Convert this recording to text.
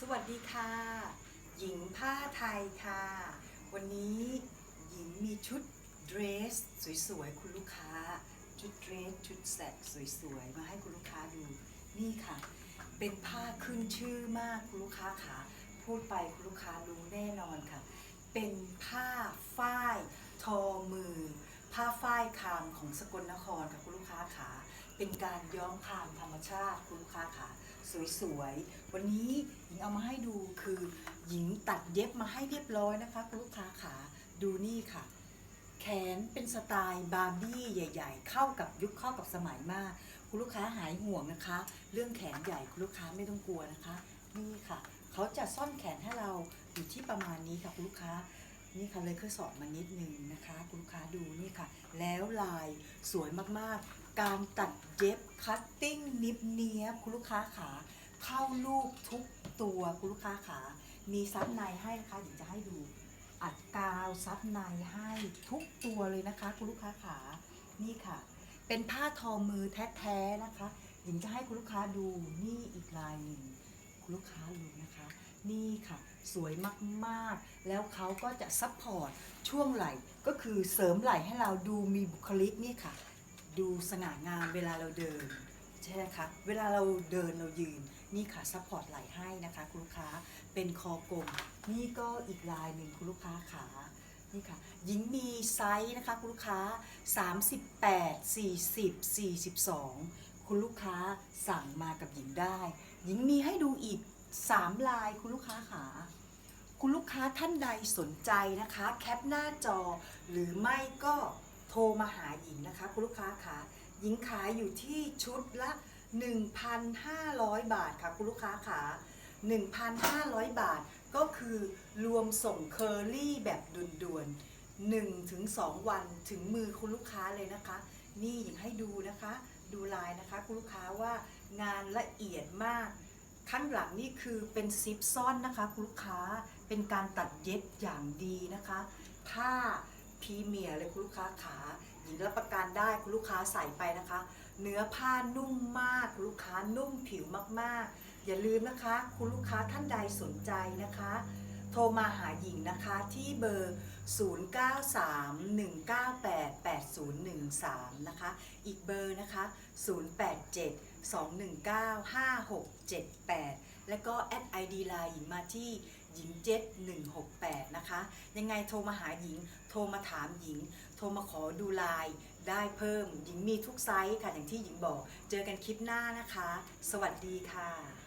สวัสดีค่ะ หญิงผ้าไทยค่ะ วันนี้หญิงมีชุดเดรสสวยๆ คุณลูกค้า ชุดเดรสชุดแสกสวยๆ มาให้คุณลูกค้าดู นี่ค่ะ เป็นผ้าขึ้นชื่อมากคุณลูกค้าค่ะ พูดไปคุณลูกค้ารู้แน่นอนค่ะ เป็นผ้าฝ้าย ทอมือ ผ้าฝ้ายคามของสกลนครค่ะคุณลูกค้าขา เป็นการย้อมคามธรรมชาติคุณลูกค้าขาสวยๆ วันนี้หญิงเอามาให้ดูคือหญิงตัดเย็บมาให้เรียบร้อยนะคะคุณลูกค้าขาดูนี่ค่ะ แขนเป็นสไตล์บาร์บี้ใหญ่ ๆ เข้ากับยุคเข้ากับสมัยมาก คุณลูกค้าหายห่วงนะคะ เรื่องแขนใหญ่คุณลูกค้าไม่ต้องกลัวนะคะ นี่ค่ะ เขาจะซ่อนแขนให้เราอยู่ที่ประมาณนี้ค่ะคุณลูกค้านี่ค่ะเลยคือสอนมานิดนึงนะคะ คุณลูกค้าดูนี่ค่ะ แล้วลายสวยมากๆ การตัดเย็บคัตติ้งนิบเนียบคุณลูกค้าขาเข้าลูกทุกตัวคุณลูกค้าขามีซับในให้นะคะเดี๋ยวจะให้ดู อัดกาวซับในให้ทุกตัวเลยนะคะคุณลูกค้าขานี่ค่ะ เป็นผ้าทอมือแท้ๆนะคะหญิงจะให้คุณลูกค้าดูนี่อีกลายหนึ่งคุณลูกค้าดูนะคะ นี่ค่ะ สวยมากๆ แล้วเขาก็จะซัพพอร์ตช่วงไหล่ก็คือเสริมไหล่ให้เราดูมีบุคลิกนี่ค่ะ ดูสง่างามเวลาเราเดินใช่ไหมคะเวลาเราเดินเรายืนนี่ค่ะซัพพอร์ตไหลให้นะคะคุณลูกค้าเป็นคอกลมนี่ก็อีกลายหนึ่งคุณลูกค้าขานี่ค่ะหญิงมีไซส์นะคะคุณลูกค้า 38 40 42 คุณลูกค้าสั่งมากับหญิงได้ หญิงมีให้ดูอีก 3 ลายคุณลูกค้าขาคุณลูกค้าท่านใดสนใจนะคะ แคปหน้าจอหรือไม่ก็ ทรมาหาหญิงนะคะคุณลูกค้าขาหญิงขายอยู่ที่ชุดละ 1,500 บาทค่ะคุณลูกค้าขา1,500 บาทก็คือรวมส่งเคอรี่แบบด่วนๆ1ถึง2วันถึงมือคุณลูกค้าเลยนะคะ นี่หญิงให้ดูนะคะ ดูลายนะคะคุณลูกค้าว่างานละเอียดมากข้างหลังนี่คือเป็นซิปซ่อนนะคะคุณลูกค้าเป็นการตัดเย็บอย่างดีนะคะ ผ้า พรีเมียร์เลยคุณลูกค้าขาหญิงรับประกันได้คุณลูกค้าใส่ไปนะคะ เนื้อผ้านุ่มมาก ลูกค้านุ่มผิวมากๆ อย่าลืมนะคะ คุณลูกค้าท่านใดสนใจนะคะ โทรมาหาหญิงนะคะที่เบอร์ 0931988013 นะคะ อีกเบอร์นะคะ 087-219-5678 แล้วก็แอด ID ไลน์หญิงมาที่ หญิงเจ็ดหนึ่งหกแปดนะคะ ยังไงโทรมาหาหญิง โทรมาถามหญิง โทรมาขอดูไลน์ได้เพิ่ม หญิงมีทุกไซส์ค่ะอย่างที่หญิงบอก เจอกันคลิปหน้านะคะ สวัสดีค่ะ